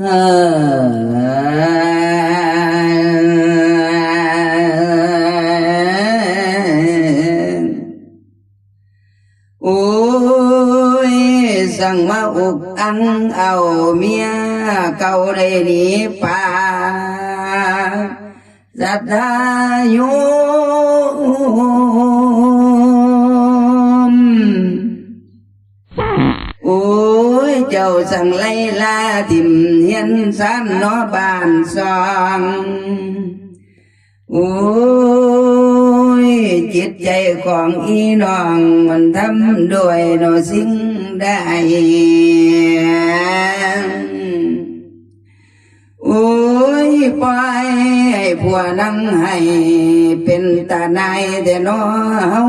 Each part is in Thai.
Ôi rằng mà ục ăn ẩu mía cầu đây đi pa giặt ra nhuốc จ้าสั่งไล่ลาทิมเฮียนสานนอบานซองโอ้ยจิตใจของอีน้องมันทำด้วยโนสิ่งใดโอ้ยปล่อยให้ผัวนั่งให้เป็นตาในายแต่น้อเฮา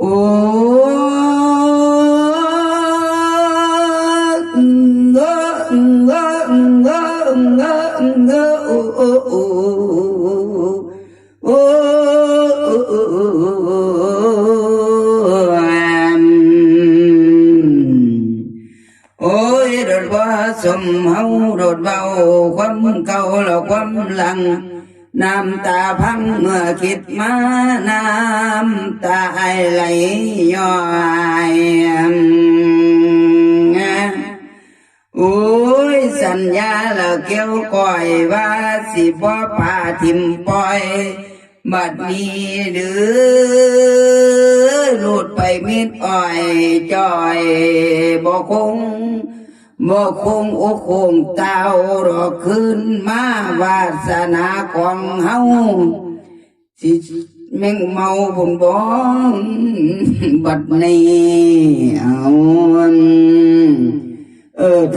โอ้ ôi, đột qua sùm hâu, đột vào quân cầu là quân lăng. Nam ta phăng ngựa kịt má nam ta ai lấy nhòa เกี่ยวก้อยว่าสิบ่ป่าทิมปล่อยบัดนี้เดือลูดไปมิดอ้อยจอยบ่คงบ่คงโอคงเต้าดอกขึ้นมาวาสนาของเฮาสิแม่งเมาบุญบ้องบัดนี้เอา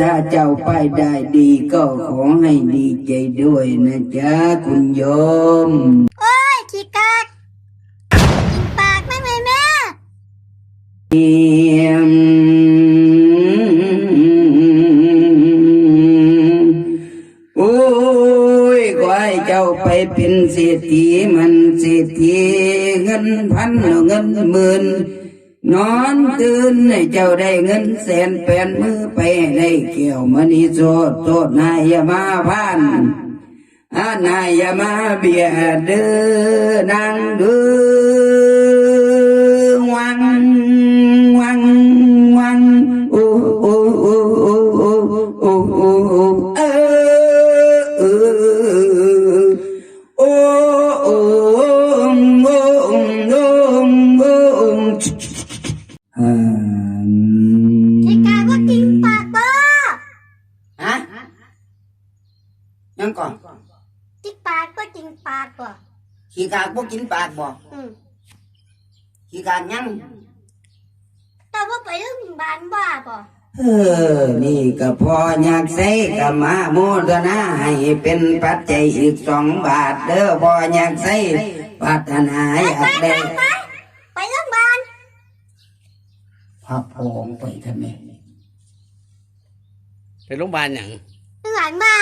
ถ้าเจ้าไปได้ดีก็ขอให้ดีใจด้วยนะจ๊ะคุณโยม โอ้ยขี้กากกินปากไม่ไหมแม่โอ้ยขอให้เจ้าไปเป็นเศรษฐีมันเศรษฐีเงินพันเงินหมื่น นอนตื่นให้เจ้าได้เงินแสนแปนมือไปให้ได้เกี่ยวมณีโจดโจนายอย่ามาพันอานายอย่ามาเบียดเดือนางเด้อ บ่ขี้กากบ่กินปากบ่อืมขี้กากยังแต่ว่าไปโรงพยาบาลบ้าบ่เออ นี่ก็พออยากใส่ก็มาโมทนาให้เป็นปัจจัยอีกสองบาท เด้อพออยากใส่ปรารถนาอยากได้ไปไปโรงพยาบาลพับพองไปทำไมไปโรงพยาบาลอย่างเป็นหลานบ้า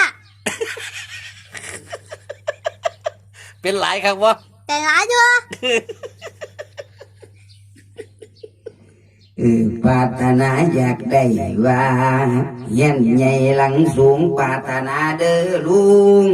เป็นหลายครับวะแต่หลานด้วยเออปรารถนาอยากได้ว่าเย็นใหญ่หลังสูงปรารถนาเด้อลุง